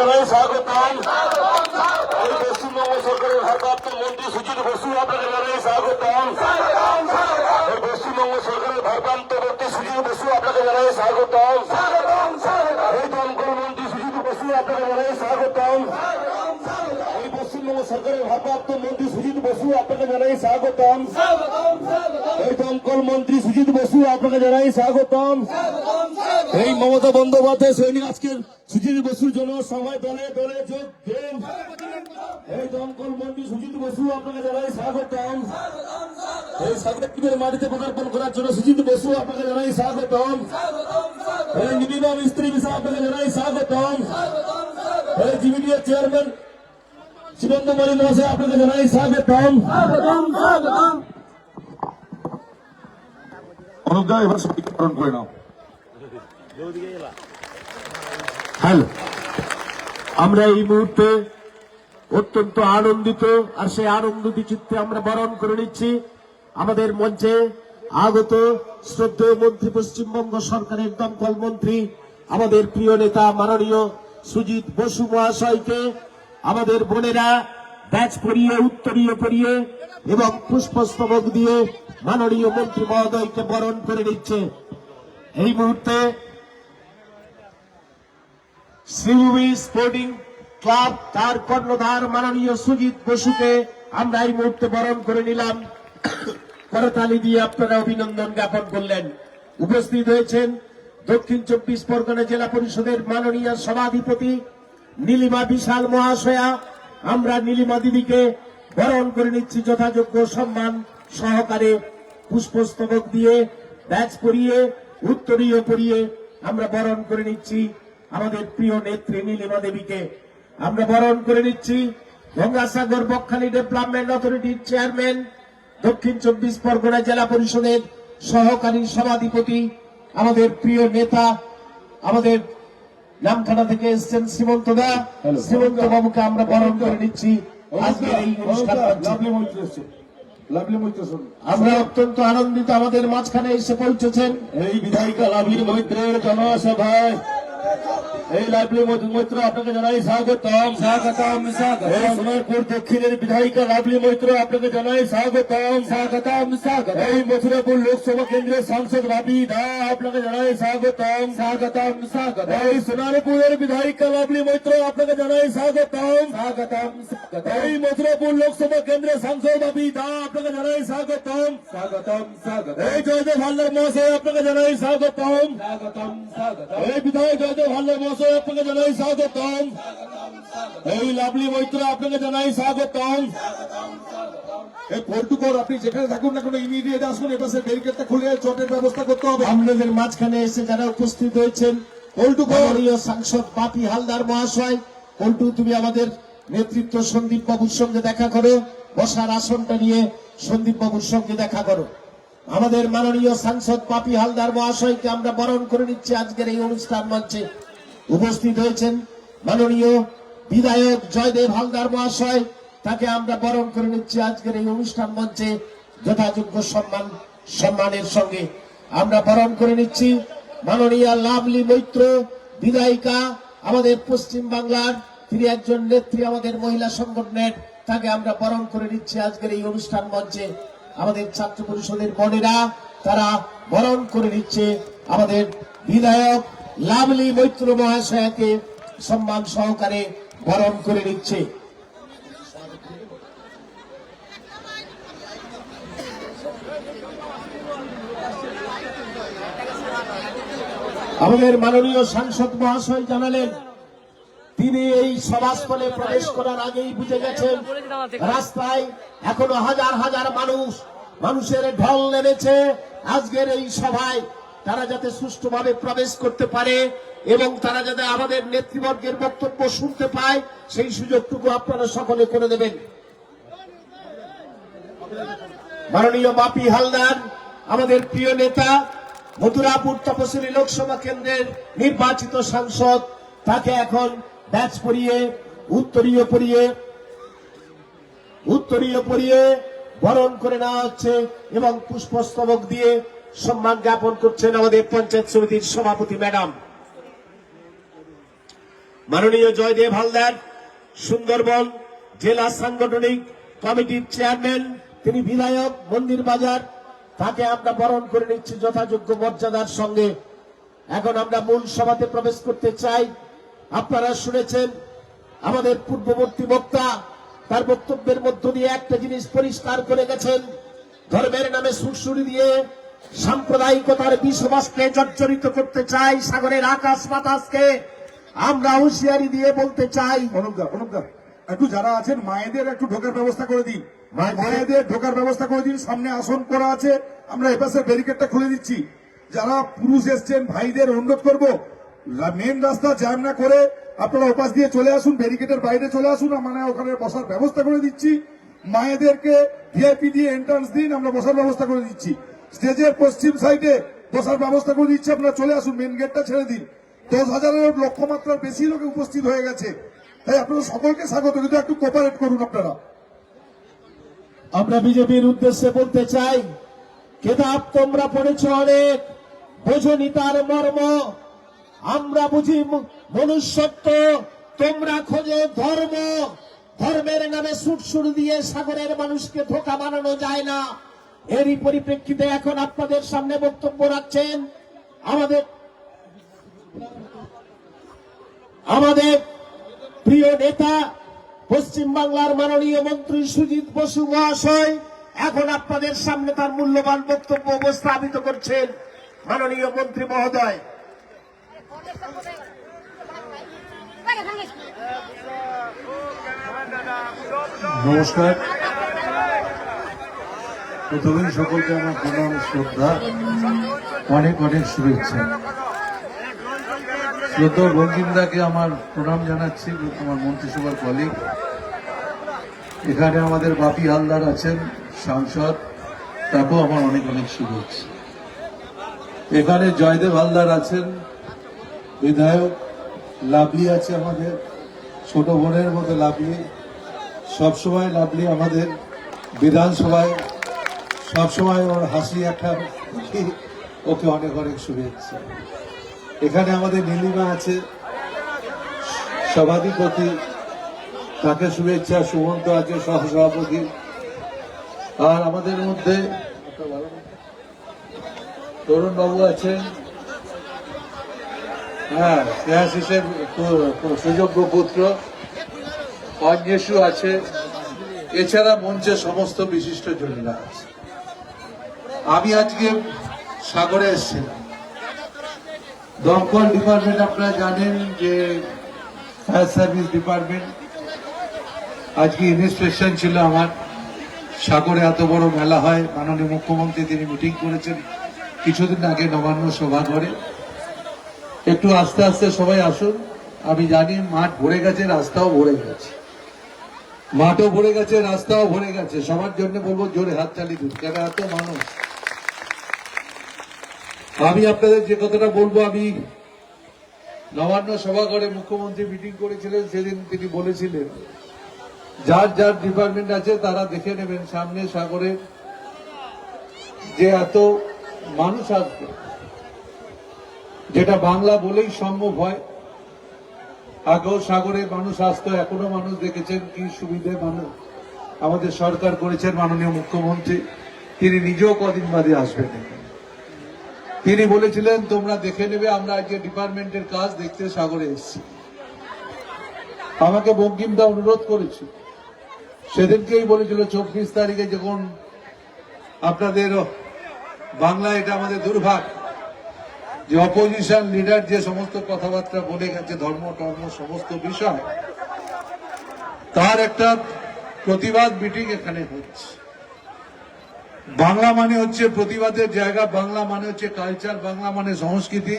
জানাই স্বাগতম। এই পশ্চিমবঙ্গ সরকারের ভারপ্রাপ্ত মন্ত্রী সুজিত বসু আপনাকে জানাই স্বাগতম। পশ্চিমবঙ্গ সরকারের ভারপ্রাপ্ত মন্ত্রী সুজিত বসু আপনাকে জানাই স্বাগতম। এই দমকল মন্ত্রী সুজিত বসু আপনাকে জানাই স্বাগতম। এই পশ্চিমবঙ্গ সরকারের ভারপ্রাপ্ত মন্ত্রী সুজিত বসু আপনাকে জানাই স্বাগতম। এই দমকল মন্ত্রী সুজিত বসু আপনাকে জানাই স্বাগতম। এই মমতা বন্দ্যোপাধ্যায় সৈনিক আজকের সুজিত বসুর জন্য সবাই দলে দলে যোগ দেন। এই দমকল মন্ত্রী সুজিত বসু আপনাকে জানাই স্বাগতম। এই সাংবাদিকদের মাটিতে পদার্পণ করার জন্য সুজিত বসু আপনাকে জানাই স্বাগতম। এই নিবিমা মিস্ত্রি বিষয় আপনাকে জানাই স্বাগতম। এই জিবিডিএ চেয়ারম্যান শিবন্দ মণি মহাশয় আপনাকে জানাই স্বাগতম। অনুদা এবার সঠিকরণ করে নাও। হ্যালো। আমরা এই মুহূর্তে অত্যন্ত আনন্দিত আর সেই আনন্দিত চিত্তে আমরা বরণ করে নিচ্ছি। আমাদের মঞ্চে আগত শ্রদ্ধেয় মন্ত্রী, পশ্চিমবঙ্গ সরকারের দমকল মন্ত্রী, আমাদের প্রিয় নেতা মাননীয় সুজিত বসু মহাশয়কে, আমাদের বোনেরা ব্যাচ পরিয়ে উত্তরীয় পরিয়ে এবং পুষ্পস্তবক দিয়ে মাননীয় মন্ত্রী মহোদয়কে বরণ করে নিচ্ছে। এই মুহূর্তে শ্রীভূমি স্পোর্টিং ক্লাব, তার কর্ণধার মাননীয় সুজিত বসুকে আমরা এই মুহূর্তে বরণ করে নিলাম। করতালি দিয়ে আপনারা অভিনন্দন জ্ঞাপন করলেন। উপস্থিত হয়েছেন দক্ষিণ চব্বিশ পরগনা জেলা পরিষদের মাননীয় সভাধিপতি নীলিমা বিশাল মহাশয়া। আমরা নীলিমা দিদিকে বরণ করে নিচ্ছি যথাযোগ্য সম্মান সহকারে পুষ্পস্তবক দিয়ে ব্যাচ পরিয়ে, উত্তরীয় পরিয়ে আমরা বরণ করে নিচ্ছি। আমাদের প্রিয় নেত্রী নীলিমা দেবীকে আমরা বরণ করে নিচ্ছি। গঙ্গাসাগর বকখালি ডেভেলপমেন্ট অথরিটির চেয়ারম্যান দক্ষিণ চব্বিশ পরগনা জেলা পরিষদের সহকারী সভাধিপতি আমাদের প্রিয় নেতা আমাদের নামখানা থেকে এসছেন শ্রীমন্ত দা। শ্রীমন্ত বাবুকে আমরা বরণ করে নিচ্ছি। আমরা অত্যন্ত আনন্দিত আমাদের মাঝখানে এসে পৌঁছেছেন। এই বিধায়িকা লাভলি মৈত্রের জনসভায় এই লাভলি মৈত্র আপনাকে জানাই স্বাগতম স্বাগতম এই সোনারপুর দক্ষিণের বিধায়িকা লাভলি মৈত্র আপনাকে জানাই স্বাগতম স্বাগতম স্বাগত এই মথুরাপুর লোকসভা কেন্দ্রের সাংসদ রাবি দা আপনাকে জানাই স্বাগতম স্বাগতম স্বাগত এই সোনারপুরের বিধায়িকা লাভলি মৈত্র আপনাকে জানাই স্বাগতম স্বাগতম স্বাগত এই মথুরাপুর লোকসভা কেন্দ্রের সাংসদ রাবি দা আপনাকে জানাই স্বাগতম স্বাগতম স্বাগত এই জয়দেব হালদার মহাশয় আপনাকে জানাই স্বাগতম স্বাগতম স্বাগত এই বিধায়ক জয়দেব হালদার মহাশয় আপনাকে জানাই স্বাগতম। এই লাভলি মৈত্র আপনাকে জানাই স্বাগতম। এই পল্টুকর আপনি যেখানে থাকুন না কোনো ইমিডিয়েট আসুন এপাশে ব্যারিকেডটা খুলে চটের ব্যবস্থা করতে হবে। আপনাদের মাঝখানে এসে যারা উপস্থিত হয়েছেন পল্টু সাংসদ হালদার মহাশয় পল্টু তুমি আমাদের নেতৃত্ব সন্দীপ বাবুর সঙ্গে দেখা করো বসার আসনটা নিয়ে সন্দীপ বাবুর সঙ্গে দেখা করো। আমাদের মাননীয় সাংসদ পাপি হালদার মহাশয়কে আমরা বরণ করে নিচ্ছি আজকের এই অনুষ্ঠান মঞ্চে। উপস্থিত হয়েছেন মাননীয় বিধায়ক জয়দেব হালদার মহাশয়, তাকে আমরা বরণ করে নিচ্ছি আজকের এই অনুষ্ঠান মঞ্চে। যথাযোগ্য সম্মান, সম্মানের সঙ্গে আমরা বরণ করে নিচ্ছি। মাননীয় লাভলি মৈত্র, বিধায়িকা আমাদের পশ্চিম বাংলার, তিনি একজন নেত্রী আমাদের মহিলা সংগঠনের, তাকে আমরা বরণ করে নিচ্ছি আজকের এই অনুষ্ঠান মঞ্চে। আমাদের ছাত্র পরিষদের বোনেরা তারা বরণ করে নিচ্ছে আমাদের বিধায়ক লাভলি মৈত্র মহাশয়াকে সম্মান সহকারে বরণ করে নিচ্ছে। আমাদের মাননীয় সাংসদ মহাশয় জানালেন তিনি এই সভাস্থলে প্রবেশ করার আগেই বুঝে গেছেন, রাস্তায় এখনও হাজার হাজার মানুষ, মানুষের ঢল নেমেছে। আজকের এই সভায় তারা যাতে সুষ্ঠুভাবে প্রবেশ করতে পারে এবং তারা যাতে আমাদের নেতৃবর্গের বক্তব্য শুনতে পায়, সেই সুযোগটুকু আপনারা সকলে করে দেবেন। মাননীয় বাপি হালদার, আমাদের প্রিয় নেতা, মথুরাপুর তপশিলি লোকসভা কেন্দ্রের নির্বাচিত সাংসদ, তাকে এখন ব্যাচ পরিয়ে উত্তরীয় পরিয়ে উত্তরীয় পরিয়ে বরণ করে নেওয়া হচ্ছে এবং পুষ্পস্তবক দিয়ে সম্মান জ্ঞাপন করছেন আমাদের পঞ্চায়েত সমিতির সভাপতি ম্যাডাম। মাননীয় জয়দেব হালদার, সুন্দরবন জেলা সাংগঠনিক কমিটির চেয়ারম্যান, তিনি বিধায়ক, মন্দির বাজার, তাকে আমরা বরণ করে নিচ্ছি যথাযোগ্য মর্যাদার সঙ্গে। এখন আমরা মূল সভাতে প্রবেশ করতে চাই। আপনারা শুনেছেন আমাদের পূর্ববর্তী বক্তা তার বক্তব্যের মধ্য দিয়ে একটা জিনিস পরিষ্কার করে গেছেন। ধর্মের নামে সুরসুরি দিয়ে সাম্প্রদায়িকতার বিষবাসকে জর্জরিত করতে চাই সাগরের আকাশ বাতাসকে। আমরা হুঁশিয়ারি দিয়ে বলতে চাই একটু যারা আছেন মায়েদের একটু ঢোকার ব্যবস্থা করে দিন। মায়েদের? ঢোকার ব্যবস্থা করে দিন। সামনে আসন করা আছে। আমরা এপাশে ব্যারিকেডটা খুলে দিচ্ছি। যারা পুরুষ এসছেন ভাইদের অনুরোধ করব মেন রাস্তা জ্যাম না করে আপনারা ওপাশ দিয়ে চলে আসুন, ব্যারিকেডের বাইরে চলে আসুন মানে ওখানে বসার ব্যবস্থা করে দিচ্ছি। মায়েদেরকে ভিআইপি দিয়ে এন্ট্রান্স দিন, আমরা বসার ব্যবস্থা করে দিচ্ছি। স্টেজের পশ্চিম সাইডে বসার ব্যবস্থা করে দিচ্ছি, আপনারা চলে আসুন মেন গেটটা ছেড়ে দিন। দশ হাজারের লক্ষ্যমাত্রার বেশি লোক উপস্থিত হয়ে গেছে। তাই আপনারা সকলকে স্বাগত, কিন্তু একটু কোপারেট করুন আপনারা। আমরা বিজেপির উদ্দেশ্যে বলতে চাই কেতাব তোমরা পড়েছ অনেক, বোঝনি তার মর্ম। আমরা বুঝি মনুষ্যত্ব। তোমরা খোঁজে ধর্ম। ধর্মের নামে সুটসুট দিয়ে সাগরের মানুষকে ধোকা বানানো যায় না। এরই পরিপ্রেক্ষিতে এখন আপনাদের সামনে বক্তব্য রাখছেন আমাদের আমাদের প্রিয় নেতা পশ্চিম বাংলার মাননীয় মন্ত্রী সুজিত বসু মহাশয় এখন আপনাদের সামনে তার মূল্যবান বক্তব্য উপস্থাপিত করছেন মাননীয় মন্ত্রী মহোদয়। নমস্কার। প্রথমেই সকলকে আমার প্রণাম, শ্রদ্ধা, অনেক অনেক শুভেচ্ছা। শ্রদ্ধা বঙ্কিমদাকে আমার প্রণাম জানাচ্ছি, আমার মন্ত্রিসভার কলিগ এখানে আমাদের বাপি হালদার আছেন, সাংসদ। তাকেও আমার অনেক অনেক শুভেচ্ছা। এখানে জয়দেব হালদার আছেন বিধায়ক লাভলি আছে আমাদের, ছোট বোনের মতো লাভলি। সবসময় লাভলি আমাদের বিধানসভায়, সবসময় ওর হাসি একটা ওকে অনেক অনেক শুভেচ্ছা। এখানে আমাদের নীলিমা আছে, সভাধিপতি, তাকে শুভেচ্ছা, সুমন্ত আছে, সহসভাপতি। আর আমাদের মধ্যে তরুণবাবু আছেন হ্যাঁ শ্রেয়াশিসের সুযোগ্য পুত্র। অঞ্জেশু আছে। এছাড়া মঞ্চে সমস্ত বিশিষ্ট জনেরা আছে। আমি আজকে সাগরে এসেছিলাম। দমকল ডিপার্টমেন্ট আপনারা জানেন যে ফায়ার সার্ভিস ডিপার্টমেন্ট আজকে ইনস্পেকশন ছিল আমার। সাগরে এত বড় মেলা হয়। মাননীয় মুখ্যমন্ত্রী তিনি মিটিং করেছেন। কিছুদিন আগে নবান্ন সভা করে। একটু আস্তে আস্তে সবাই আসুন। আমি জানি মাঠ ভরে গেছে, রাস্তাও ভরে গেছে। মাঠও ভরে গেছে, রাস্তাও ভরে গেছে। সবার জন্য বলব জোরে হাত চালিয়ে দিন। কেন এত মানুষ? আমি আপনাদের যে কথাটা বলব, আমি নবান্ন সভা করে মুখ্যমন্ত্রী মিটিং করেছিলেন, সেদিন তিনি বলেছিলেন, যার যার ডিপার্টমেন্ট আছে তারা দেখে নেবেন সামনে সাগরে যে এত মানুষ আসবে। যেটা বাংলা বলেই সম্ভব হয়। আগেও সাগরে মানুষ আসতো এখনও মানুষ দেখেছেন কি সুবিধে মানুষ, আমাদের সরকার করেছেন মাননীয় মুখ্যমন্ত্রী। তিনি নিজেও কদিন বাদে আসবেন তিনি বলেছিলেন, তোমরা দেখে নেবে, আমরা আজকে ডিপার্টমেন্টের কাজ দেখতে সাগরে এসেছি। আমাকে বঙ্কিমদা অনুরোধ করেছে। সেদিনকেই বলেছিল, চব্বিশ তারিখে যখন আপনাদের বাংলা এটা আমাদের দুর্ভাগ্য যে অপোজিশন লিডার যে সমস্ত কথাবার্তা বলে গেছে, ধর্ম টর্ম সমস্ত বিষয়, তার একটা প্রতিবাদ মিটিং এখানে হচ্ছে। বাংলা মানে হচ্ছে প্রতিবাদের জায়গা, বাংলা মানে হচ্ছে কালচার বাংলা মানে সংস্কৃতি।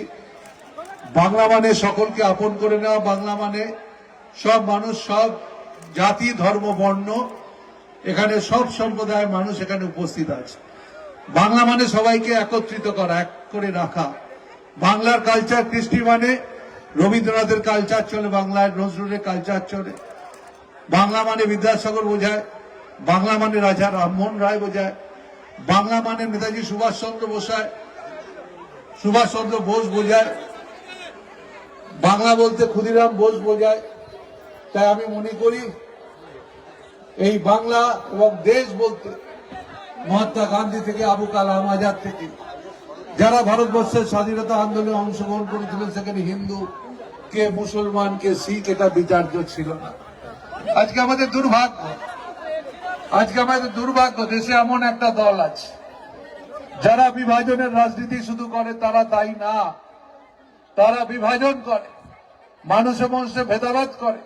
বাংলা মানে সকলকে আপন করে নেওয়া, বাংলা মানে সব মানুষ, সব জাতি, ধর্ম, বর্ণ, এখানে সব সম্প্রদায়ের মানুষ এখানে উপস্থিত আছে। বাংলা মানে সবাইকে একত্রিত করা, এক করে রাখা। বাংলার কালচার কৃষ্টি মানে রবীন্দ্রনাথের কালচার চলে, বাংলায় নজরুলের কালচার চলে। বাংলা মানে বিদ্যাসাগর বোঝায়, বাংলা মানে রাজা রামমোহন রায় বোঝায়, বাংলা মানে নেতাজি সুভাষচন্দ্র বোসায়, সুভাষচন্দ্র বোস বোঝায়, বাংলা বলতে ক্ষুদিরাম বোস বোঝায়। তাই আমি মনে করি, এই বাংলা এবং দেশ বলতে মহাত্মা গান্ধী থেকে আবু কালাম আজাদ থেকে। যারা ভারতবর্ষের স্বাধীনতা আন্দোলনে অংশগ্রহণ করেছিলেন, সেখানে হিন্দু, কে মুসলমান, কে শিখ, এটা বিচার্য ছিল না। আজকে আমাদের দুর্ভাগ্য, আজকে আমাদের দুর্ভাগ্য, দেশে এমন একটা দল আছে। যারা বিভাজনের রাজনীতি শুধু করে, তারা তাই না। তারা বিভাজন করে, মানুষে মানুষে ভেদাভেদ করে,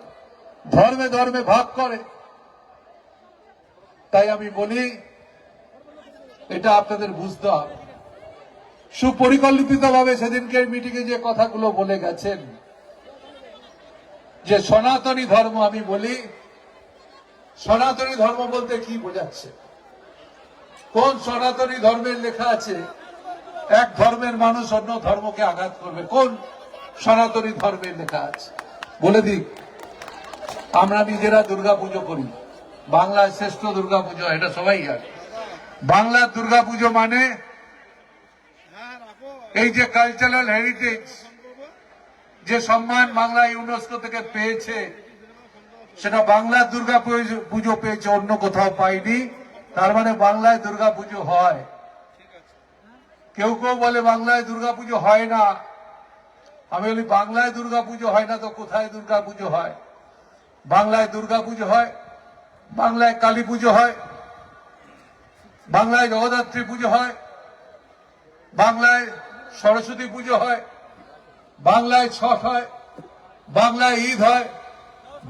ধর্মে ধর্মে ভাগ করে। তাই আমি বলি, এটা আপনাদের বুঝতে হবে। সুপরিকল্পিত ভাবে সেদিনকে মিটিংয়ে যে কথাগুলো বলে গেছেন, যে সনাতনী ধর্ম আমি বলি, সনাতনী ধর্ম বলতে কি বোঝাচ্ছে? কোন সনাতনী ধর্মের লেখা আছে, এক ধর্মের মানুষ অন্য ধর্মকে আঘাত করবে? কোন সনাতনী ধর্মের লেখা আছে? বলে দিক আমরা নিজেরা দুর্গা পুজো করি। বাংলার শ্রেষ্ঠ দুর্গা পুজো এটা সবাই জানে। বাংলার দুর্গা পুজো মানে এই যে কালচারাল হেরিটেজ যে সম্মান বাংলা ইউনেস্কো থেকে পেয়েছে, সেটা বাংলার দুর্গা পুজো- পুজো পেয়েছে, অন্য কোথাও পাইনি তার মানে বাংলায় দুর্গা পুজো হয়। কেউ কেউ বলে বাংলায় দুর্গা পুজো হয় না। আমি বলি, বাংলায় দুর্গা পুজো হয় না তো কোথায় দুর্গা পুজো হয়? বাংলায় দুর্গা পুজো হয়, বাংলায় কালী পুজো হয়, বাংলায় জগদ্ধাত্রী পুজো হয়, বাংলায় সরস্বতী পুজো হয়, বাংলায় ছট হয়, বাংলায় ঈদ হয়,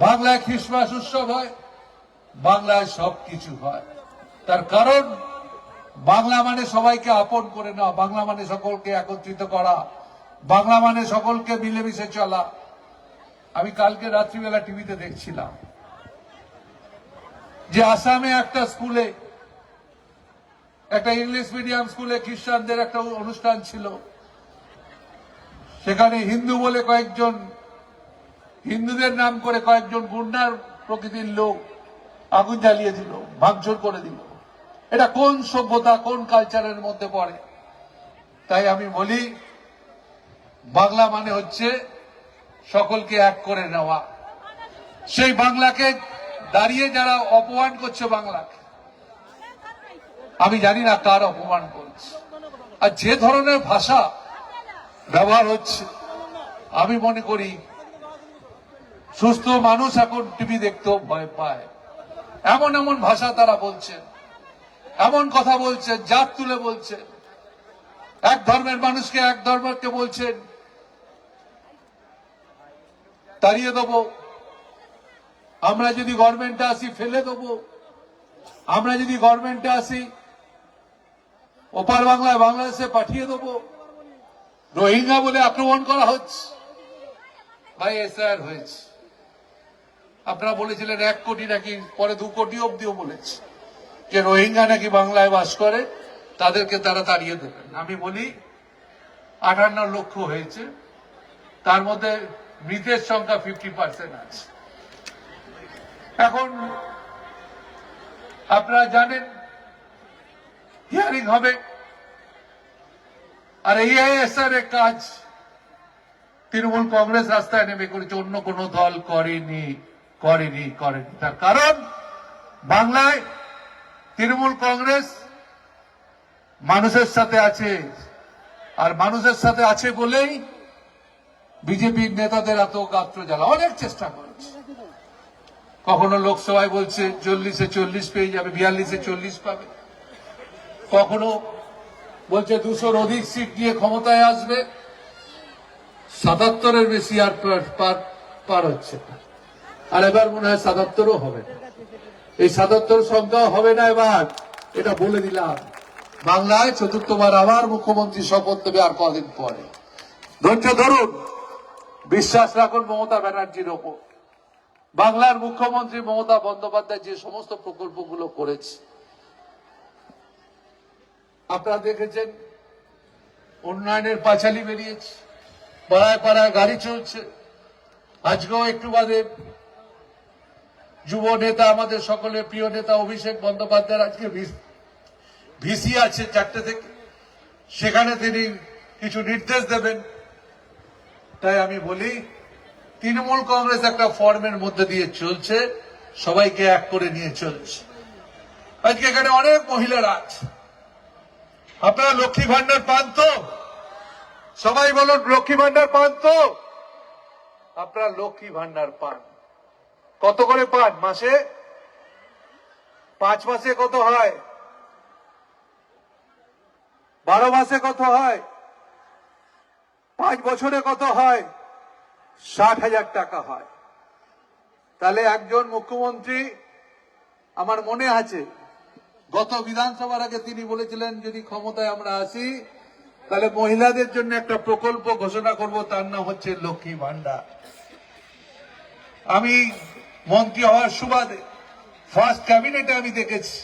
বাংলায় খ্রিসমাস উৎসব হয়, বাংলায় সব কিছু হয়। তার কারণ, বাংলা মানে সবাইকে আপন করে নেওয়া, বাংলা মানে সকলকে একত্রিত করা, বাংলা মানে সকলকে মিলেমিশে চলা। আমি কালকে রাত্রিবেলা টিভিতে দেখছিলাম যে আসামে একটা স্কুলে, একটা ইংলিশ মিডিয়াম স্কুলে খ্রিস্টানদের একটা অনুষ্ঠান ছিল। সেখানে হিন্দু বলে কয়েকজন, হিন্দুদের নাম করে কয়েকজন গুন্ডার প্রকৃতির লোক আগুন জ্বালিয়ে দিল ভাঙচুর করে দিল। এটা কোন সভ্যতা, কোন কালচারের মধ্যে পড়ে? তাই আমি বলি, বাংলা মানে হচ্ছে সকলকে এক করে নেওয়া। সেই বাংলাকে দাঁড়িয়ে যারা অপমান করছে বাংলাকে, আমি জানি না কার অপমান করছে। আর যে ধরনের ভাষা ব্যবহার হচ্ছে। আমি মনে করি, সুস্থ মানুষ এখন টিভি দেখতেও ভয় পায়। এমন এমন ভাষা তারা বলছেন, এমন কথা বলছেন, জাত তুলে বলছেন। এক ধর্মের মানুষকে এক ধর্মকে বলছেন, তাড়িয়ে দেবো। আমরা যদি গভর্নমেন্টে আসি, ফেলে দেবো। আমরা যদি গভর্নমেন্টে আসি, ওপার বাংলায় বাংলাদেশে পাঠিয়ে দেবো। রোহিঙ্গা বলে আক্রমণ করা হচ্ছে। ভাই এসআর হয়েছে। আপনারা বলেছিলেন এক কোটি নাকি, পরে দু কোটি অব্দিও বলেছে যে রোহিঙ্গা নাকি বাংলায় বাস করে, তাদেরকে তারা তাড়িয়ে দেবেন। আমি বলি, আটান্ন লক্ষ হয়েছে। তার মধ্যে মৃতের সংখ্যা ফিফটি পার্সেন্ট আছে। এখন আপনারা জানেন হিয়ারিং হবে। আর এই আইএসআর এর কাজ। তৃণমূল কংগ্রেস রাস্তায় নেমে করেছে, অন্য কোন দল করেনি করেনি করেনি। তার কারণ, বাংলায় তৃণমূল কংগ্রেস মানুষের সাথে আছে। আর মানুষের সাথে আছে বলেই বিজেপির নেতাদের এত গাত্র জ্বালা। অনেক চেষ্টা করেছে। কখনো লোকসভায় বলছে, চল্লিশে চল্লিশ পেয়ে যাবে, বিয়াল্লিশে চল্লিশ পাবে। কখনো বলছে দুশোর অধিক সিট নিয়ে ক্ষমতায় আসবে। সাতাত্তরের বেশি আর পার- হচ্ছে। আর এবার মনে হয় সাতাত্তরও হবে। না এই সাতাত্তর সংখ্যাও হবে না এবার। এটা বলে দিলাম। বাংলায় চতুর্থবার আবার মুখ্যমন্ত্রী শপথ নেবে আর কদিন পরে। ধৈর্য ধরুন। বিশ্বাস রাখুন মমতা ব্যানার্জির ওপর। বাংলার মুখ্যমন্ত্রী মমতা বন্দ্যোপাধ্যায় যে সমস্ত প্রকল্পগুলো করেছে আপনারা দেখেছেন, উন্নয়নের পাঁচালি বেরিয়েছে, পাড়ায় পাড়ায় গাড়ি চলছে। আজকেও একটু বাদে যুব নেতা, আমাদের সকলের প্রিয় নেতা অভিষেক বন্দ্যোপাধ্যায়ের আজকে ভিসি আছে চারটে থেকে। সেখানে তিনি কিছু নির্দেশ দেবেন। তাই আমি বলি, তৃণমূল কংগ্রেস একটা ফর্মের মধ্যে দিয়ে চলছে, সবাইকে এক করে নিয়ে চলছে। আজকে এখানে অনেক মহিলারা আছে। আপনারা লক্ষ্মী ভান্ডার পান তো? সবাই বলুন, লক্ষ্মী ভান্ডার পান তো? আপনারা লক্ষ্মী ভান্ডার পান। কত করে পান? মাসে? পাঁচ মাসে কত হয়? বারো মাসে কত হয়? পাঁচ বছরে কত হয়? ষাট হাজার টাকা হয়। তাহলে একজন মুখ্যমন্ত্রী, আমার মনে আছে গত বিধানসভার আগে তিনি বলেছিলেন, যদি ক্ষমতায় আমরা আসি, তাহলে মহিলাদের জন্য একটা প্রকল্প ঘোষণা করব, তার নাম হচ্ছে লক্ষ্মী ভান্ডার আমি মন্ত্রী হওয়ার সুবাদে ফার্স্ট ক্যাবিনেটে আমি দেখেছি।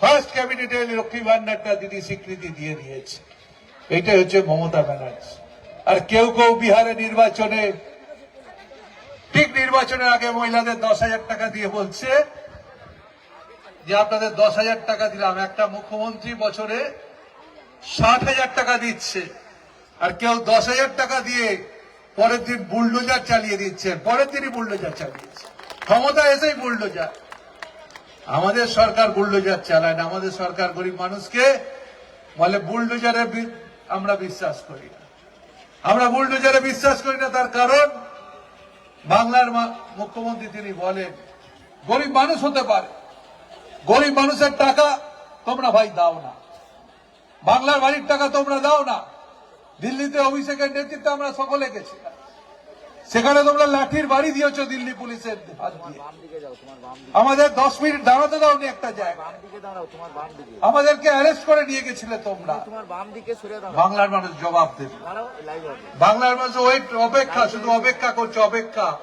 ফার্স্ট ক্যাবিনেটে লক্ষ্মী ভান্ডারটা দিদি স্বীকৃতি দিয়ে দিয়েছে। এইটাই হচ্ছে মমতা ব্যানার্জি। আর কেউ কেউ বিহারে নির্বাচনে, ঠিক নির্বাচনের আগে মহিলাদের দশ হাজার টাকা দিয়ে বলছে যে আপনাদের দশ হাজার টাকা দিলাম, একটা মুখ্যমন্ত্রী বছরে ষাট হাজার টাকা দিচ্ছে। আর কেউ দশ হাজার টাকা দিয়ে পরের দিন বুলডোজার চালিয়ে দিচ্ছেন পরের দিনই বুলডোজার চালিয়েছে। ক্ষমতা এসেই বুলডোজার। আমাদের সরকার বুলডোজার চালায় না, আমাদের সরকার গরিব মানুষকে বলে বুলডোজারে আমরা বিশ্বাস করি না। আমরা বুলডোজারে বিশ্বাস করি না, তার কারণ বাংলার মুখ্যমন্ত্রী তিনি বলেন, গরিব মানুষ হতে পারে। গরিব মানুষের টাকা তোমরা ভাই দাও না। বাংলার বাড়ির টাকা তোমরা দাও না। দিল্লিতে অভিষেকের নেতৃত্বে আমরা সকলে গেছি। সেখানে তোমরা লাঠির বাড়ি দিয়েছ দিল্লি পুলিশের আমাদের দশ মিনিট দাঁড়াতে দাওনি একটা জায়গা আমাদেরকে অ্যারেস্ট করে নিয়ে গেছিলে তোমরা। বাংলার মানুষ জবাব দেবে। বাংলার মানুষ ওয়েট, অপেক্ষা, শুধু অপেক্ষা করছে, অপেক্ষা।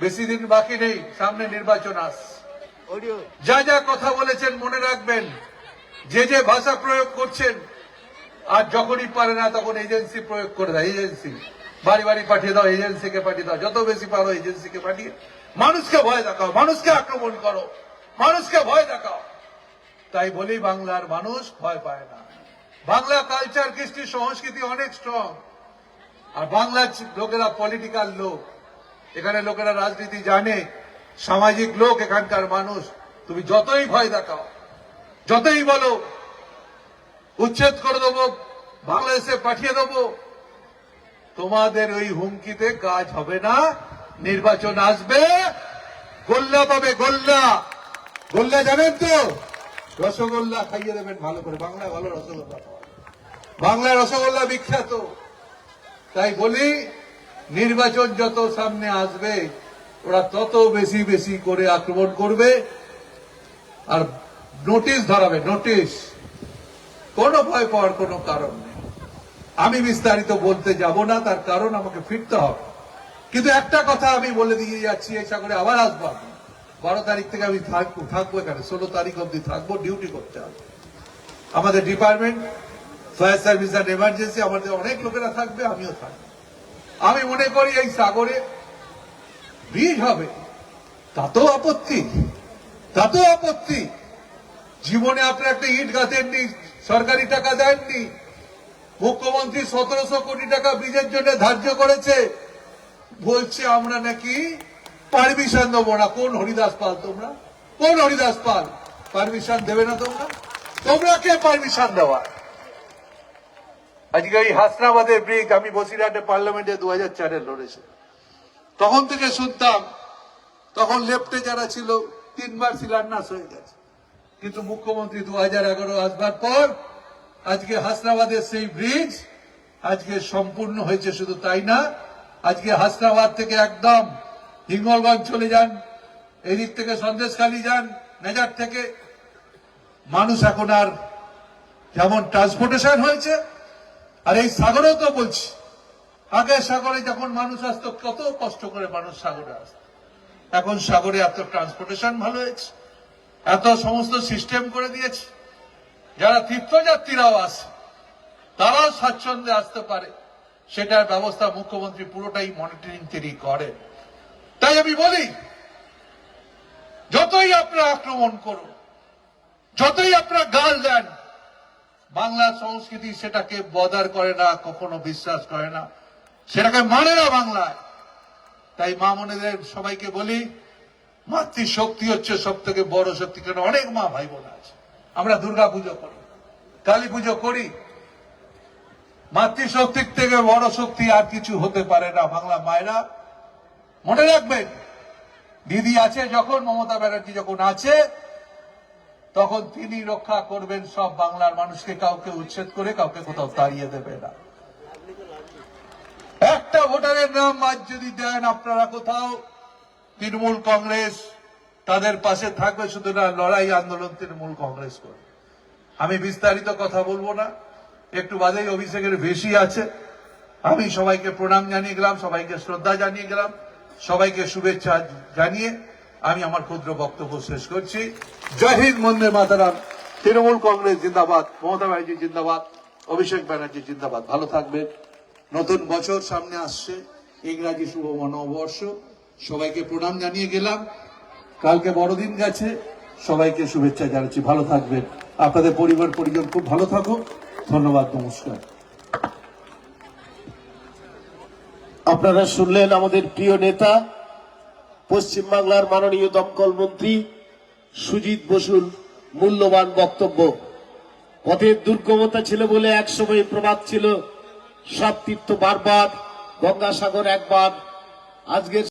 বেশি দিন বাকি নেই, সামনে নির্বাচন আস অডিও যা যা কথা বলেছেন মনে রাখবেন। যে যে ভাষা প্রয়োগ করছেন, আর যখনই পারে না তখন এজেন্সি প্রয়োগ করে দেয়, এজেন্সি। বাড়ি বাড়ি পাঠিয়ে দাও, এজেন্সিকে পাঠিয়ে দাও, যত বেশি পারো এজেন্সিকে পাঠিয়ে। মানুষকে ভয় দেখাও, মানুষকে আক্রমণ করো, মানুষকে ভয় দেখাও। তাই বলি, বাংলার মানুষ ভয় পায় না। বাংলা কালচার কৃষ্টি, সংস্কৃতি অনেক স্ট্রং আর বাংলার লোকেরা পলিটিক্যাল লোক। এখানে লোকেরা রাজনীতি জানে। সামাজিক লোক এখানকার মানুষ, তুমি যতই ভয় দেখাও, যতই বলো, উচ্ছেদ করে দেবো, বাংলাদেশে পাঠিয়ে দেবো, তোমাদের ওই হুমকিতে কাজ হবে না, নির্বাচন আসবে, গোল্লা পাবে গোল্লা। গোল্লা জানেন তো? রসগোল্লা খাইয়ে দেবেন ভালো করে। বাংলায় ভালো রসগোল্লা বাংলায় রসগোল্লা বিখ্যাত। তাই বলি, নির্বাচন যত সামনে আসবে ওরা তত বেশি বেশি করে আক্রমণ করবে। আর নোটিশ ধরাবে নোটিশ কোনো ভয় পাওয়ার কোনো কারণ নেই। আমি বিস্তারিত বলতে যাব না, তার কারণ আমাকে ফিরতে হবে। কিন্তু একটা কথা আমি বলে দিয়ে যাচ্ছি, এই সাগরে আবার আসব বারো তারিখ থেকে আমি থাকব থাকব এখানে, ষোলো তারিখ অব্দি থাকব ডিউটি করতে হবে। আমাদের department fire service and emergency আমাদের অনেক লোকেরা থাকবে, আমিও থাকব। আমি মনে করি এই সাগরে ব্রিজ হবে। তাতেও আপত্তি তাতেও আপত্তি। জীবনে আপনি একটা ইট গাঁথেননি সরকারি টাকা দেননি মুখ্যমন্ত্রী সতেরোশো কোটি টাকা ব্রিজের জন্য ধার্য করেছে। বলছে, আমরা নাকি পারমিশন দেবো না। কোন হরিদাস পাল তোমরা? কোন হরিদাস পাল? পারমিশন দেবে না তোমরা? তোমরা কে পারমিশন দেওয়া আজকে এই হাসনাবাদের ব্রিজ আমি বসিরহাটে পার্লামেন্টে দু হাজার চারে লড়েছি তখন থেকে শুনতাম, তখন লেফটে যারা ছিল, তিনবার শিলান্যাস হয়ে গেছে। কিন্তু মুখ্যমন্ত্রী দু হাজার এগারো আসবার পর, আজকে হাসনাবাদের সেই ব্রিজ আজকে সম্পূর্ণ হয়েছে শুধু তাই না, আজকে হাসনাবাদ থেকে একদম হিঙ্গলগঞ্জ চলে যান, এদিক থেকে সন্দেশখালী যান, মেজার থেকে। মানুষ এখন আর যেমন ট্রান্সপোর্টেশন হয়েছে, আর এই সাগরেও তো বলছি আগে সাগরে যখন মানুষ আসতো, কত কষ্ট করে মানুষ সাগরে আসতো। এখন সাগরে এত ট্রান্সপোর্টেশন ভালো হয়েছে, এত সমস্ত সিস্টেম করে দিয়েছে। যারা তীর্থযাত্রীরাও আসে, তারাও স্বাচ্ছন্দ্যে আসতে পারে। সেটার ব্যবস্থা মুখ্যমন্ত্রী পুরোটাই মনিটরিং তিনি করেন। তাই আমি বলি, যতই আপনারা আক্রমণ করুন, যতই আপনারা গাল দেন, বাংলা সংস্কৃতি সেটাকে বদার করে না, কখনো বিশ্বাস করে না। সেটাকে মানে না বাংলায়। তাই মা মনেদের সবাইকে বলি, মাতৃশক্তি হচ্ছে সব থেকে বড় শক্তি কারণ অনেক মা ভাই বোন আছে। আমরা দুর্গা পুজো করি, কালী পুজো করি। মাতৃশক্তির থেকে বড় শক্তি আর কিছু হতে পারে না বাংলা মায়েরা। মনে রাখবেন, দিদি আছে যখন, মমতা ব্যানার্জি যখন আছে, তখন তিনি রক্ষা করবেন সব বাংলার মানুষকে, কাউকে উচ্ছেদ করে, কাউকে কোথাও তাড়িয়ে দেবে না। একটা ভোটারের নাম আজ যদি দেন আপনারা কোথাও, তৃণমূল কংগ্রেস তাদের পাশে থাকবে, শুধু না লড়াই আন্দোলন তৃণমূল কংগ্রেস করবে। আমি বিস্তারিত কথা বলব না, একটু বাদেই অভিষেকের বেশি আছে। আমি সবাইকে প্রণাম জানিয়ে গেলাম, সবাইকে শ্রদ্ধা জানিয়ে গেলাম, সবাইকে শুভেচ্ছা জানিয়ে আমি আমার ক্ষুদ্র বক্তব্য শেষ করছি। জয় হিন্দ, বন্দে মাতারাম। তৃণমূল কংগ্রেস জিন্দাবাদ, মমতা ব্যানার্জি জিন্দাবাদ, অভিষেক ব্যানার্জি জিন্দাবাদ। ভালো থাকবেন। নতুন বছর সামনে আসছে, ইংরাজি শুভ নববর্ষ সবাইকে প্রণাম জানিয়ে গেলাম। কালকে বড়দিন গেছে, সবাইকে শুভেচ্ছা জানাচ্ছি। ভালো থাকবেন। আপনাদের পরিবার, পরিজন খুব ভালো থাকুক। ধন্যবাদ, নমস্কার। আপনারা শুনলেন আমাদের প্রিয় নেতা, পশ্চিমবাংলার মাননীয় দমকল মন্ত্রী সুজিত বসুর মূল্যবান বক্তব্য। পথের দুর্গমতা ছিল বলে একসময় প্রবাদ ছিল সব তীর্থ বারবার গঙ্গাসাগর একবার আজকের